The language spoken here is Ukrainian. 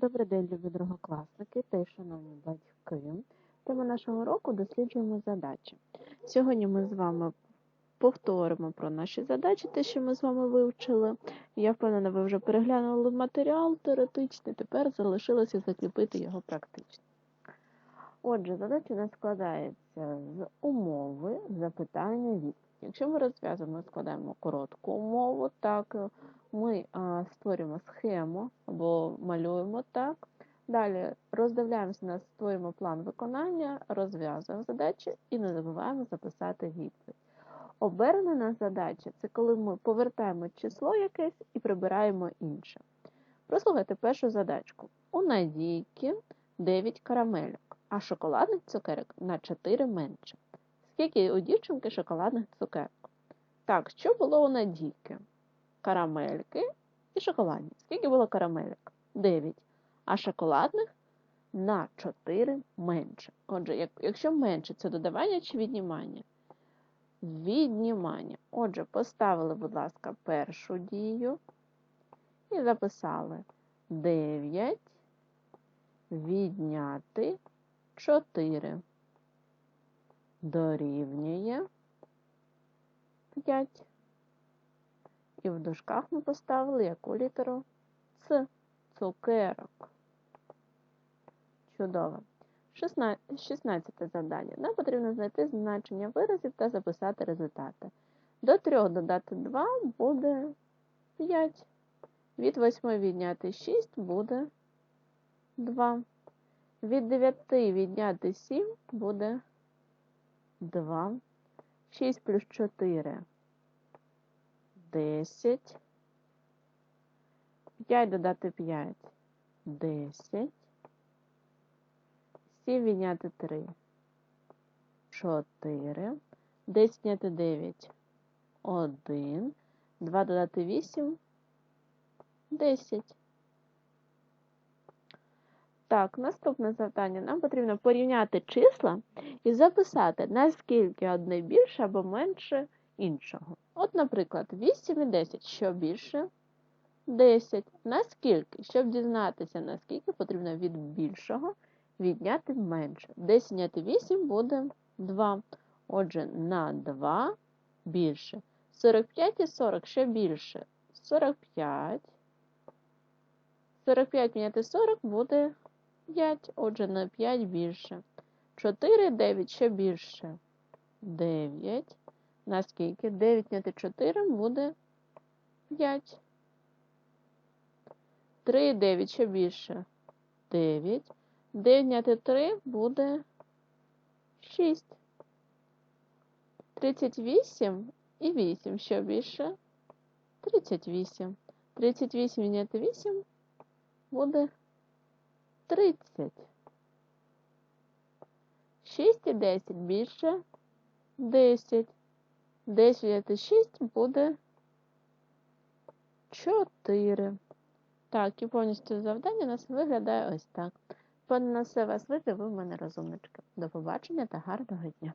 Добрий день, любі другокласники та й шановні батьки. Тема нашого року досліджуємо задачі. Сьогодні ми з вами повторимо про наші задачі, те, що ми з вами вивчили. Я впевнена, ви вже переглянули матеріал теоретичний, тепер залишилося закріпити його практично. Отже, задача у нас складається з умови, запитання, відповідь. Якщо ми розв'язуємо, складаємо коротку умову, так ми а, створюємо схему або малюємо так. Далі роздивляємося, нас, створюємо план виконання, розв'язуємо задачі і не забуваємо записати відповідь. Обернена задача це коли ми повертаємо число якесь і прибираємо інше. Прослухайте першу задачку. У Надійки 9 карамельок, а шоколадних цукерок на 4 менше. Скільки у дівчинки шоколадних цукерок? Так, що було у Надійки? Карамельки і шоколадні. Скільки було карамельок? 9. А шоколадних на 4 менше. Отже, як, якщо менше, це додавання чи віднімання? Віднімання. Отже, поставили, будь ласка, першу дію і записали 9 відняти 4 дорівнює 5. І в дужках ми поставили яку літеру Ц. Цукерок. Чудово. 16 завдання. Нам потрібно знайти значення виразів та записати результати. До 3 додати 2 буде 5. Від 8 відняти 6 буде 2. Від 9 відняти 7 буде 2. 6 плюс 4 10. 5 додати 5 10. 7 відняти 3 4. 10 відняти 9 1. 2 додати 8 10. Так, наступне завдання. Нам потрібно порівняти числа і записати, наскільки одне більше або менше іншого. От, наприклад, 8 і 10. Що більше? 10. Наскільки? Щоб дізнатися, наскільки потрібно від більшого відняти менше. 10 відняти 8 буде 2. Отже, на 2 більше. 45 і 40 що більше? 45. 45 відняти 40 буде 5. Отже, на 5 більше. 4, 9 ще більше. 9. Наскільки? 9 відняти 4 буде 5. 3, 9 ще більше. 9. 9 відняти 3 буде 6. 38 і 8 що більше? 38. 38 відняти 8 буде 30. 6 і 10 більше 10. 10 відняти 6 буде 4. Так, і повністю завдання у нас виглядає ось так. Все вас вийде, ви в мене розумнички. До побачення та гарного дня!